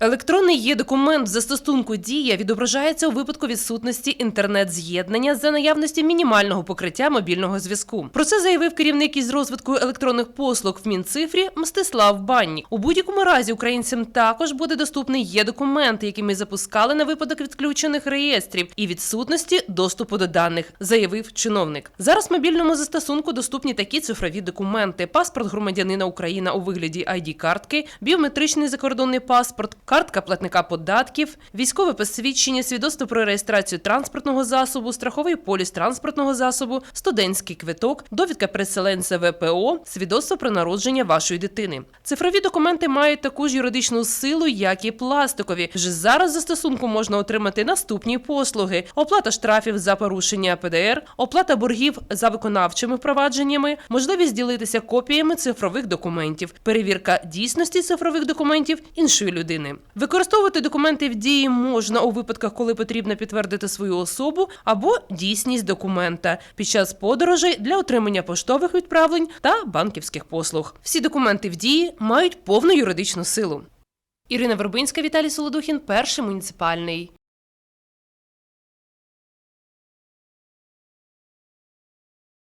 Електронний є документ в застосунку Дія відображається у випадку відсутності інтернет-з'єднання за наявності мінімального покриття мобільного зв'язку. Про це заявив керівник із розвитку електронних послуг в Мінцифрі Мстислав Банні. У будь-якому разі українцям також буде доступний є документ, який ми запускали на випадок відключених реєстрів і відсутності доступу до даних, заявив чиновник. Зараз в мобільному застосунку доступні такі цифрові документи: паспорт громадянина України у вигляді id картки біометричний закордонний паспорт, картка платника податків, військове посвідчення, свідоцтво про реєстрацію транспортного засобу, страховий поліс транспортного засобу, студентський квиток, довідка переселенця ВПО, свідоцтво про народження вашої дитини. Цифрові документи мають таку ж юридичну силу, як і пластикові. Вже зараз за стосунку можна отримати наступні послуги: оплата штрафів за порушення ПДР, оплата боргів за виконавчими впровадженнями, можливість ділитися копіями цифрових документів, перевірка дійсності цифрових документів іншої людини. Використовувати документи в дії можна у випадках, коли потрібно підтвердити свою особу або дійсність документа під час подорожей для отримання поштових відправлень та банківських послуг. Всі документи в дії мають повну юридичну силу. Ірина Вербинська, Віталій Солодухін, перший муніципальний.